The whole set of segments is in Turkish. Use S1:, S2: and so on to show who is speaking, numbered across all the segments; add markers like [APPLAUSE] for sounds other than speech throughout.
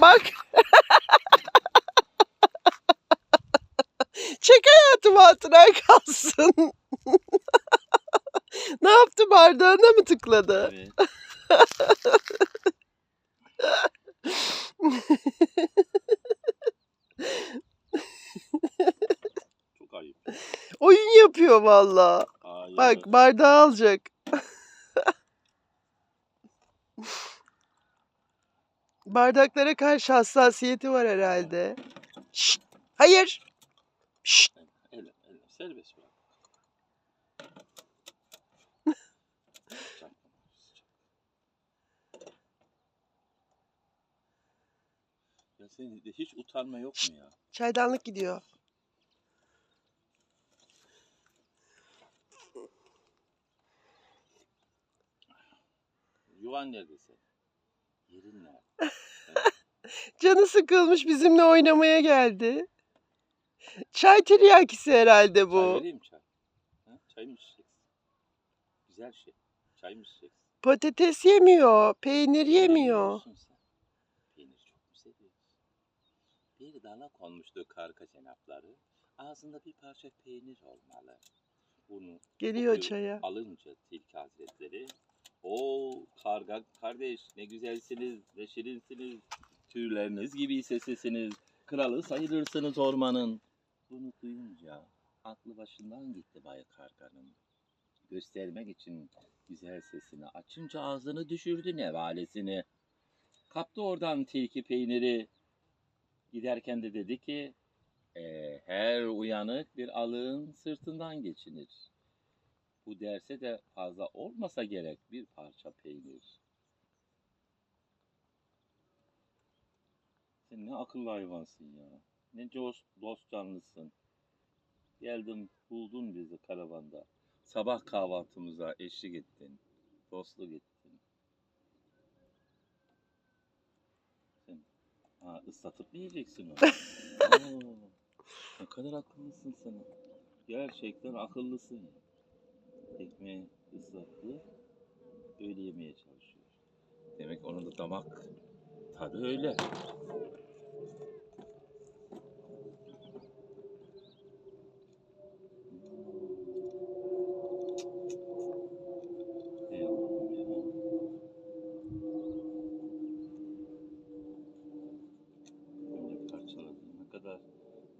S1: Bak. Çek hayatım altına kalsın. ne yaptı bardağına mı tıkladı?
S2: Evet. [LAUGHS] Çok ayıp.
S1: Oyun yapıyor valla. Bak bardağı alacak. Bardaklara karşı hassasiyeti var herhalde. Şşt, hayır. Şşt,
S2: El, el, serbest bırak. [LAUGHS] ya senin de hiç utanma yok mu ya?
S1: çaydanlık gidiyor.
S2: Yuvan nerede nerede? [LAUGHS]
S1: Canı sıkılmış bizimle oynamaya geldi. Çay tiryakisi herhalde
S2: Çay
S1: bu.
S2: vereyim çay. Ha? Çay mı içeceksin? Güzel şey. Çay mı içeceksin?
S1: Patates yemiyor, peynir yemiyor.
S2: Peynir çok mu seviyorsun? Bir dala konmuştu karga cenapları. Ağzında bir parça peynir olmalı. Bunu
S1: Geliyor
S2: kokuyu
S1: çaya.
S2: Alınca tilki hazretleri. O karga kardeş ne güzelsiniz, ne şirinsiniz. Türleriniz gibi seslisiniz. Kralı sayılırsınız ormanın. Bunu duyunca aklı başından gitti Bay Karga'nın. Göstermek için güzel sesini açınca ağzını düşürdü nevalesini. Kaptı oradan tilki peyniri. Giderken de dedi ki, "Ee, her uyanık bir alığın sırtından geçinir. Bu derse de fazla olmasa gerek bir parça peynir. Sen ne akıllı hayvansın ya. Ne dost, dost canlısın. Geldin buldun bizi karavanda. Sabah kahvaltımıza eşlik ettin. Dostluk ettin. Sen ha, ıslatıp mı yiyeceksin onu? [LAUGHS] Oo, ne kadar akıllısın sen. Gerçekten akıllısın. Islattı. Öyle yemeye çalışıyor. Demek onun da damak tadı öyle.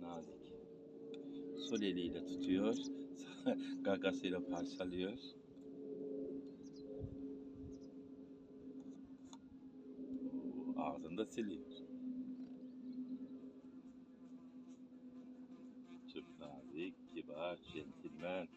S2: Nazik. Sol eliyle tutuyor. [LAUGHS] Gagasıyla parçalıyor. Ağzında siliyor. Çok nazik, kibar, centilmen.